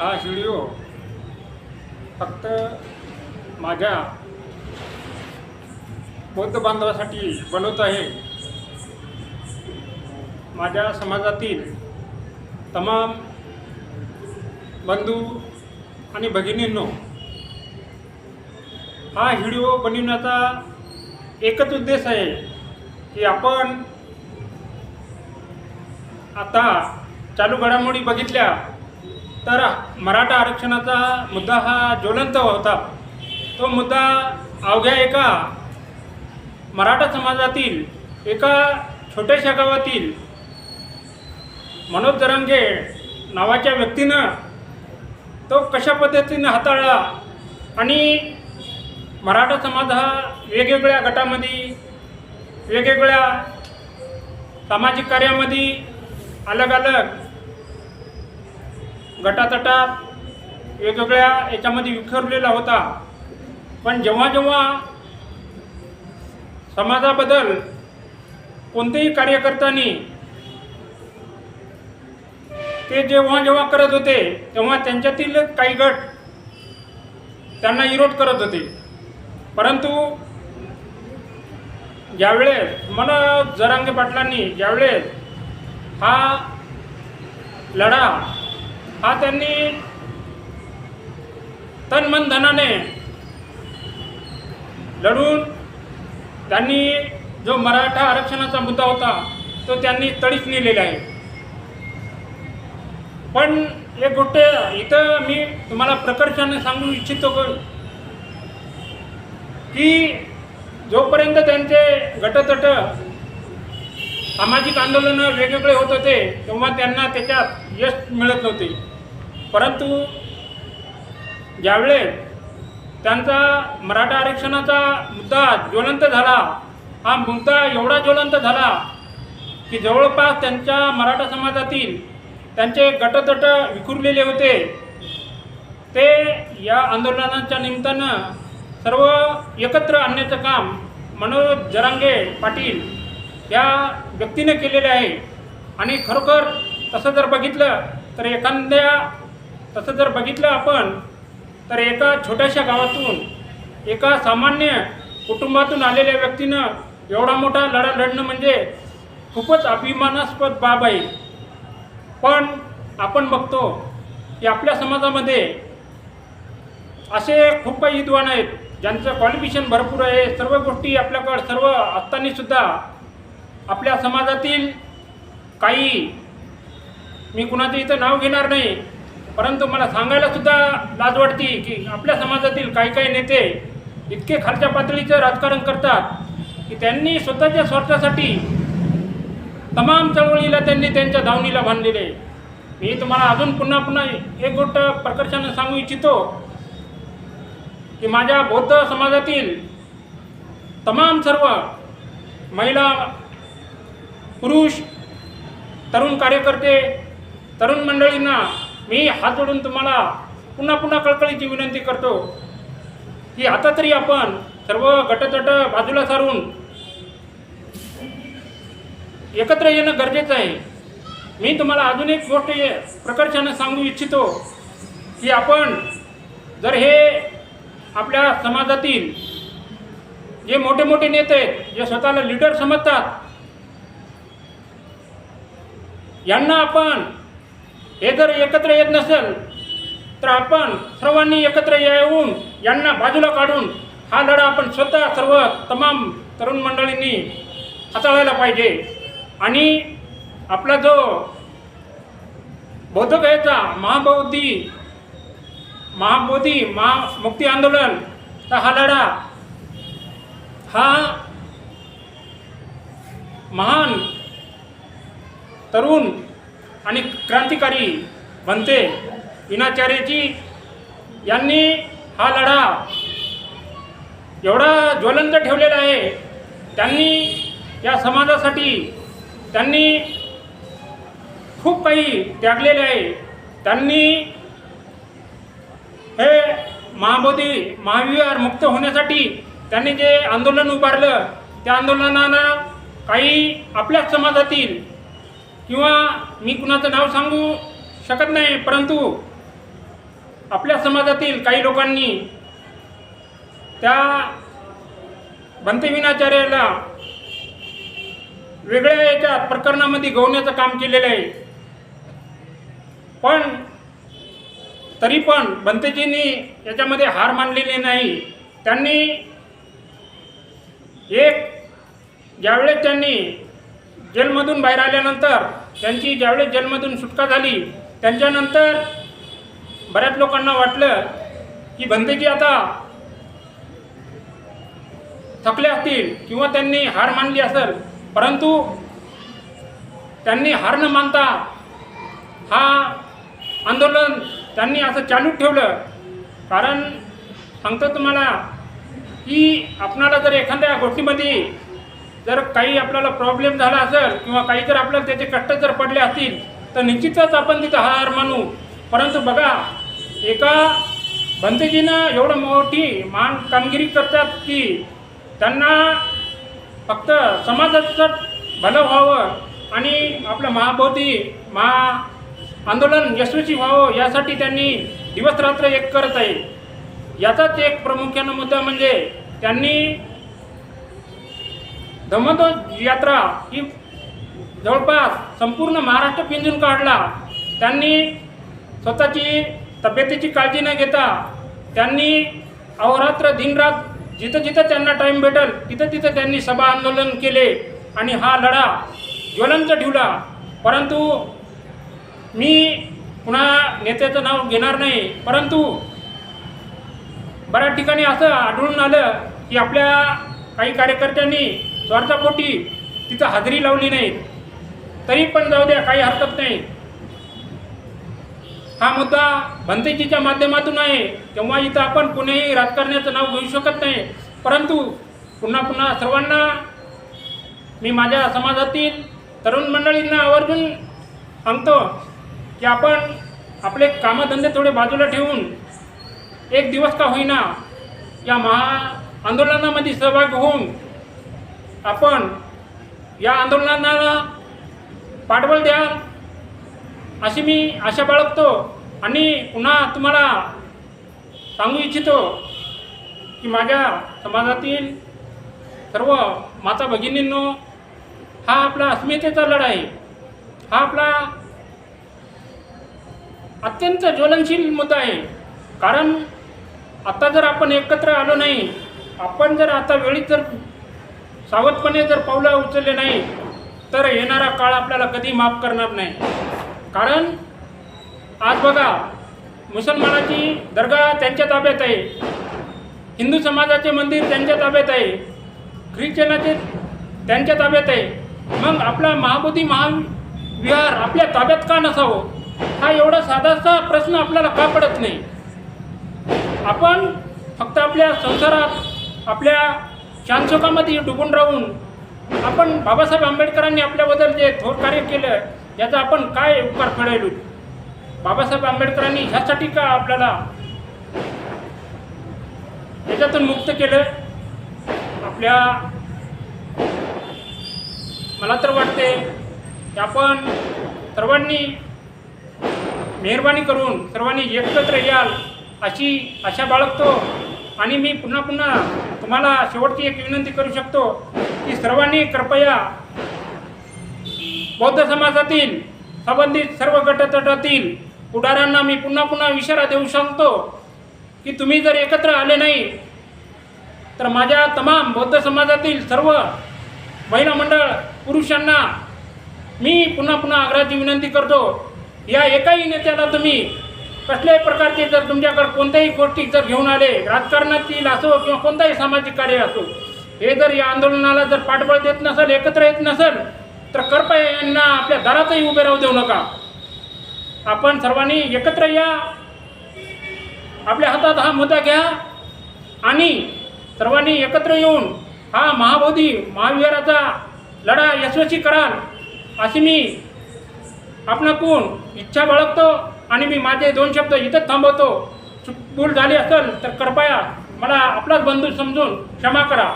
हा व्हिडिओ फक्त माझ्या बौद्ध बांधवासाठी बनवत आहे. माझ्या समाजातील तमाम बंधू आणि भगिनींनो हा व्हिडिओ बनविण्याचा एकच उद्देश आहे की आपण आता चालू घडामोडी बघितल्या तर मराठा आरक्षणाचा मुद्दा हा ज्वलंत होता. तो मुद्दा अवघ्या एका मराठा समाजातील एका छोट्याशा गावातील मनोज दरंगे नावाच्या व्यक्तीनं तो कशा पद्धतीनं हाताळला आणि मराठा समाज हा वेगवेगळ्या गटामध्ये वेगवेगळ्या सामाजिक कार्यामध्ये अलग अलग गटातटात वेगवेगळ्या याच्यामध्ये विखरलेला होता. पण जेव्हा जेव्हा समाजाबद्दल कोणतेही कार्यकर्त्यांनी ते जेव्हा जेव्हा करत होते तेव्हा त्यांच्यातील काही गट त्यांना विरोध करत होते. परंतु ज्यावेळेस मनोज जरांगे पाटलांनी ज्यावेळेस हा लढा हा त्यांनी तन मन धनाने लढून त्यांनी जो मराठा आरक्षणाचा मुद्दा होता तो त्यांनी तडीच नेलेला आहे. पण एक गोष्ट इथं मी तुम्हाला प्रकर्षाने सांगू इच्छितो की जोपर्यंत त्यांचे गटतट सामाजिक आंदोलनं वेगवेगळे होत होते तेव्हा त्यांना त्याच्यात यश मिळत नव्हते. परंतु ज्यावेळेस त्यांचा मराठा आरक्षणाचा मुद्दा ज्वलंत झाला हा मुद्दा एवढा ज्वलंत झाला की जवळपास त्यांच्या मराठा समाजातील त्यांचे गटतट विखुरलेले होते. ते या आंदोलनाच्या निमित्तानं सर्व एकत्र आणण्याचं काम मनोज जरांगे पाटील या व्यक्तीने केलेले आहे. आणि खरोखर तसं जर बघितलं तर एखाद्या तसं जर बघितलं आपण तर एका छोट्याशा गावातून एका सामान्य कुटुंबातून आलेल्या व्यक्तीनं एवढा मोठा लढा लढणं म्हणजे खूपच अभिमानास्पद बाब आहे. पण आपण बघतो की आपल्या समाजामध्ये असे खूप काही विद्वान आहेत ज्यांचं क्वालिफिकेशन भरपूर आहे. सर्व गोष्टी आपल्याकडं सर्व असतानासुद्धा आपल्या समाजातील काही मी कुणाचं इथं नाव घेणार नाही. परंतु मला सांगायला सुद्धा लाज वाटते की आपल्या समाजातील काही काही नेते इतके खालच्या पातळीचं राजकारण करतात की त्यांनी स्वतःच्या स्वार्थासाठी तमाम चळवळीला त्यांनी त्यांच्या धावणीला बांधलेले मी तुम्हाला अजून पुन्हा पुन्हा एक गोष्ट प्रकर्षानं सांगू इच्छितो की माझ्या बौद्ध समाजातील तमाम सर्व महिला पुरुष तरुण कार्यकर्ते तरुण मंडळींना मी हात जोडून तुम्हाला पुन्हा पुन्हा कळकळीची विनंती करतो की आता तरी आपण सर्व गटतट बाजूला सारून एकत्र येणं गरजेचं आहे. मी तुम्हाला अजून एक गोष्ट प्रकर्षानं सांगू इच्छितो की आपण जर हे आपल्या समाजातील जे मोठे मोठे नेते आहेत जे स्वतःला लीडर समजतात यांना आपण हे जर एकत्र येत नसेल तर आपण सर्वांनी एकत्र येऊन यांना बाजूला काढून हा लढा आपण स्वतः सर्व तमाम तरुण मंडळींनी हाताळायला पाहिजे. आणि आपला जो बौद्धगयाचा महाबौद्धी महाबोधी महामुक्ती आंदोलनचा हा लढा हा महान तरुण आणि क्रांतिकारी बनते. इनाचार्यजी यांनी हा लढा एवढा ज्वलंत ठेवलेला आहे. त्यांनी या समाजासाठी त्यांनी खूप काही त्यागलेले आहे. त्यांनी हे महाबोधी महाविहार मुक्त होण्यासाठी त्यांनी जे आंदोलन उभारलं त्या आंदोलनाला काही आपल्याच समाजातील किंवा मी कुणाचं नाव सांगू शकत नाही परंतु आपल्या समाजातील काही लोकांनी त्या भंतेविनाचार्याला वेगळ्या याच्या प्रकरणामध्ये गवण्याचं काम केलेलं आहे. पण तरी पण भंतेजींनी याच्यामध्ये हार मानलेली नाही. त्यांनी एक ज्यावेळेस त्यांनी जेलमधून बाहेर आल्यानंतर त्यांची ज्यावेळेस जेलमधून सुटका झाली त्यांच्यानंतर बऱ्याच लोकांना वाटलं की भंतेजी आता थकले असतील किंवा त्यांनी हार मानली असेल परंतु त्यांनी हार न मानता हा आंदोलन त्यांनी असं चालूच ठेवलं. कारण सांगतो तुम्हाला की आपणाला जर एखाद्या गोष्टीमध्ये जर काही आपल्याला प्रॉब्लेम झाला असेल किंवा काही जर आपल्याला त्याचे कष्ट जर पडले असतील तर निश्चितच आपण तिथं हार मानू. परंतु बघा एका बंदजीनं एवढं मोठी मान कामगिरी करतात की त्यांना फक्त समाजाचं भलं व्हावं आणि आपलं महाबोधी महा आंदोलन यशस्वी व्हावं यासाठी त्यांनी दिवसरात्र एक करत आहे. याचाच एक प्रामुख्यानं मुद्दा म्हणजे त्यांनी धम्मध्वज यात्रा ही जवळपास संपूर्ण महाराष्ट्र पिंजून काढला. त्यांनी स्वतःची तब्येतीची काळजी न घेता त्यांनी अहोरात्र दिनरात जिथं जिथं त्यांना टाईम भेटेल तिथं तिथं त्यांनी सभा आंदोलन केले आणि हा लढा ज्वलंत ठेवला. परंतु मी पुन्हा नेत्याचं नाव घेणार नाही परंतु बऱ्याच ठिकाणी असं आढळून आलं की आपल्या काही कार्यकर्त्यांनी स्वार्थापोटी तिथं हजेरी लावली नाही तरी पण जाऊ द्या काही हरकत नाही. हा मुद्दा भंतेजीच्या माध्यमातून आहे. तेव्हा इथं आपण कोणीही राजकारण्याचं नाव घेऊ शकत नाही. परंतु पुन्हा पुन्हा सर्वांना मी माझ्या समाजातील तरुण मंडळींना आवर्जून सांगतो की आपण आपले कामधंदे थोडे बाजूला ठेवून एक दिवस का होईना या महा आंदोलनामध्ये सहभाग होऊन आपण या आंदोलनाला पाठबळ द्याल अशी मी आशा बाळगतो. आणि पुन्हा तुम्हाला सांगू इच्छितो की माझ्या समाजातील सर्व माता भगिनींनो हा आपला अस्मितेचा लढा आहे हा आपला अत्यंत ज्वलनशील मुद्दा आहे. कारण आता जर आपण एकत्र आलो नाही आपण जर आता वेळीत जर सावधपणे जर पावलं उचलले नाही तर येणारा काळ आपल्याला कधी माफ करणार नाही. कारण आज बघा मुसलमानाची दर्गा त्यांच्या ताब्यात आहे. हिंदू समाजाचे मंदिर त्यांच्या ताब्यात आहे. ख्रिश्चनाचे त्यांच्या ताब्यात आहे. मग आपला महाबोधी महाविहार आपल्या ताब्यात का नसावं? हा एवढा साधासा प्रश्न आपल्याला का पडत नाही? आपण फक्त आपल्या संसारात आपल्या शांतसुखामध्ये डुबून राहून आपण बाबासाहेब आंबेडकरांनी आपल्याबद्दल जे थोर कार्य केलं याचा आपण काय उपकार फेडायलो बाबासाहेब आंबेडकरांनी ह्यासाठी का आपल्याला याच्यातून मुक्त केलं? आपल्या मला तर वाटते की आपण सर्वांनी मेहरबानी करून सर्वांनी एकत्र याल अशी आशा बाळगतो. आणि मी पुन्हा पुन्हा तुम्हाला शेवटची एक विनंती करू शकतो की सर्वांनी कृपया बौद्ध समाजातील संबंधित सर्व गटतटातील पुढाऱ्यांना मी पुन्हा पुन्हा इशारा देऊ सांगतो की तुम्ही जर एकत्र आले नाही तर माझ्या तमाम बौद्ध समाजातील सर्व महिला मंडळ पुरुषांना मी पुन्हा पुन्हा आग्रहाची विनंती करतो. या एकाही नेत्याला तुम्ही कसल्याही प्रकारचे जर तुमच्याकडे कोणत्याही गोष्टी जर घेऊन आले राजकारणातील असो किंवा कोणताही सामाजिक कार्य असो हे जर या आंदोलनाला जर पाठबळ देत नसेल एकत्र येत नसेल तर कृपया यांना आपल्या दारातही उभे राहू देऊ नका. आपण सर्वांनी एकत्र या आपल्या हातात हा मुद्दा घ्या आणि सर्वांनी एकत्र येऊन हा महाबोधी महाविहाराचा लढा यशस्वी कराल अशी मी आपणाकून इच्छा बाळगतो. आणि मी माझे दोन शब्द इथंच थांबवतो. चूक भूल झाली असेल तर कृपया मला आपलाच बंधू समजून क्षमा करा.